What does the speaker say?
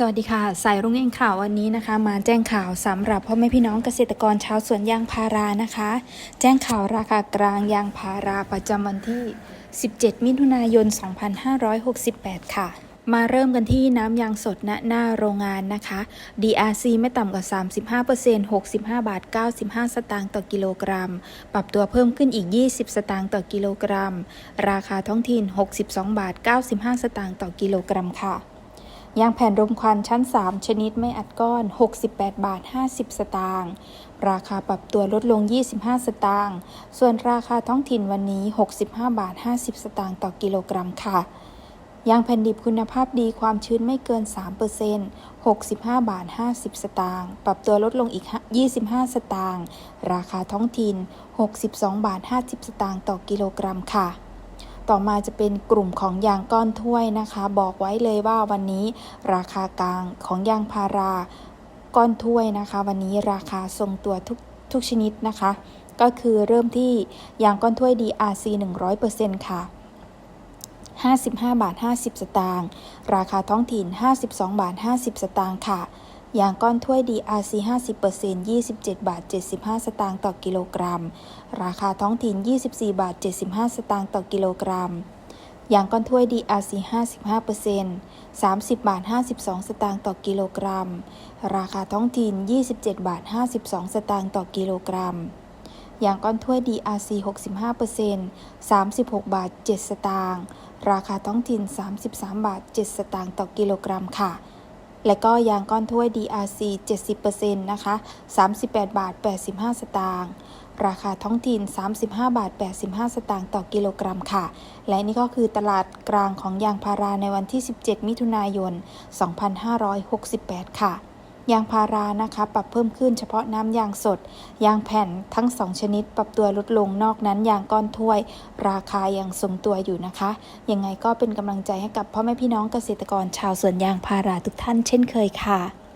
สวัสดีค่ะ สายรุ่งเองข่าววันนี้นะคะ มาแจ้งข่าวสำหรับพ่อแม่พี่น้องเกษตรกรชาวสวนยางพารานะคะ แจ้งข่าวราคากลางยางพาราประจำวันที่ 17 มิถุนายน 2568 ค่ะ มาเริ่มกันที่น้ำยางสดณหน้าโรงงานนะคะ DRC ไม่ต่ำกว่า 35% 65 บาท 95 สตางค์ต่อกิโลกรัม ปรับตัวเพิ่มขึ้นอีก 20 สตางค์ต่อกิโลกรัม ราคาท้องถิ่น 62 บาท 95 สตางค์ต่อกิโลกรัมค่ะ ยางแผ่นรมควันชั้น 3 ชนิดไม่อัดก้อน 68 บาท 50 สตางค์ราคาปรับตัวลดลง 25 สตางค์ส่วนราคาท้องถิ่นวันนี้ 65 บาท 50 สตางค์ต่อกิโลกรัมค่ะยางแผ่นดิบคุณภาพดีความชื้นไม่เกิน 3% 65 บาท 50 สตางค์ปรับตัวลดลงอีก 25 สตางค์ราคาท้องถิ่น 62 บาท 50 สตางค์ต่อกิโลกรัมค่ะ ต่อมาจะเป็นกลุ่มของยางก้อนถ้วยนะคะ บอกไว้เลยว่าวันนี้ราคากลางของยางพาราก้อนถ้วยนะคะ วันนี้ราคาทรงตัวทุกทุกชนิดนะคะ ก็คือเริ่มที่ยางก้อนถ้วย DRC 100%ค่ะ 55 บาท 50 สตางค์ราคาท้องถิ่น 52 บาท 50 สตางค์ค่ะ ยางก้อนถ้วย DRC 50% 27 บาท 75 สตางค์ต่อกิโลกรัม ราคาท้องถิ่น 24 บาท 75 สตางค์ต่อกิโลกรัม ยางก้อนถ้วย DRC 55% 30 บาท 52 สตางค์ต่อกิโลกรัม ราคาท้องถิ่น 27 บาท 52 สตางค์ต่อกิโลกรัม ยางก้อนถ้วย DRC 65% 36 บาท 7 สตางค์ ราคาท้องถิ่น 33 บาท 7 สตางค์ต่อกิโลกรัมค่ะ และก็ยางก้อนถ้วย DRC 70%นะคะ 38 บาท 85 สตางค์ราคาท้องถิ่น 35 บาท 85 สตางค์ต่อกิโลกรัมค่ะ และนี่ก็คือตลาดกลางของยางพาราในวันที่ 17 มิถุนายน 2568 ค่ะ ยางพารานะคะปรับเพิ่มขึ้นเฉพาะน้ำยางสด ยางแผ่นทั้ง 2 ชนิด ปรับตัวลดลงนอกนั้นยางก้อนถ้วย ราคายังทรงตัวอยู่นะคะ ยังไงก็เป็นกำลังใจให้กับพ่อแม่พี่น้องเกษตรกรชาวสวนยางพาราทุกท่านเช่นเคยค่ะ